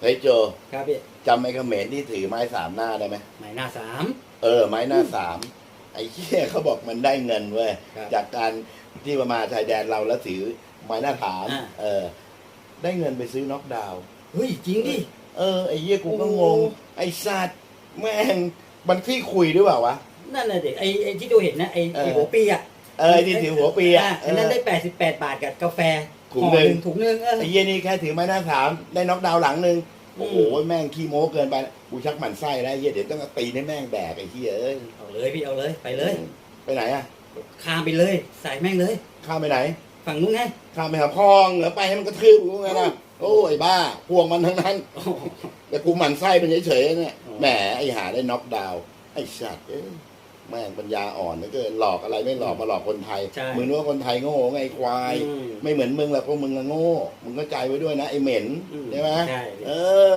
เฮ้ยโจครับพี่จำไอ้เขมรที่ถือไม้สามหน้าได้ไหมหมายหน้าสาม เออ ไม้หน้าสามไอ้เหี้ยเขาบอกมันได้เงินเว้ยครับ จากการที่มามาชายแดนเราแล้วถือไม้หน้าถามอ่า เออ ได้เงินไปซื้อน็อกดาวน์ เฮ้ยจริงดิ เออไอ้เหี้ยกูก็โอ้งงไอ้สัตว์แม่งมันที่คุยหรือเปล่าวะ นั่นน่ะเด็กไอ้ไอ้ที่ดูเห็นนะไอ้เออ ไอ้หัวปีอะเออไอ้ที่ถือหัวปีอะอันนั้นเออได้แปดสิบแปดบาทกับกาแฟ ถุงห่อหนึ่งถุงหนึ่งเออไอ้เหี้ยนี่แค่ถือไม้หน้าถามได้น็อกดาวน์หลังหนึ่งอืมโอ้โหแม่งขี้โม้เกินไปกูชักหมั่นไส้แล้วไอ้เหี้ยเดี๋ยวต้องเอาตีให้แม่งแดกไอ้เหี้ยเอ้ยเอาเลยพี่เอาเลยไปเลยไปไหนอะข้ามไปเลยใส่แม่งเลย ข้ามไปไหน ฝั่งนู้นไงข้ามไปหาพ่อเหรอไปให้มันกระทืบกูไงล่ะโอ้ยบ้าพวงมันทั้งนั้น โอ้โห แต่กูหมั่นไส้เป็นเฉยๆเนี่ยอ๋อแหมไอ้หาได้น็อกดาวน์ไอ้สัตว์เอ้ย แม่งปัญญาอ่อนเหลือเกินหลอกอะไรไม่หลอกมาหลอกคนไทยใช่มึงนึกว่าคนไทยโง่ไงไอ้ควาย อืมไม่เหมือนมึงหรอกพวกมึงอะโง่ มึงก็ใจไว้ด้วยนะไอ้เหม็นอืมใช่ไหมใช่ เออ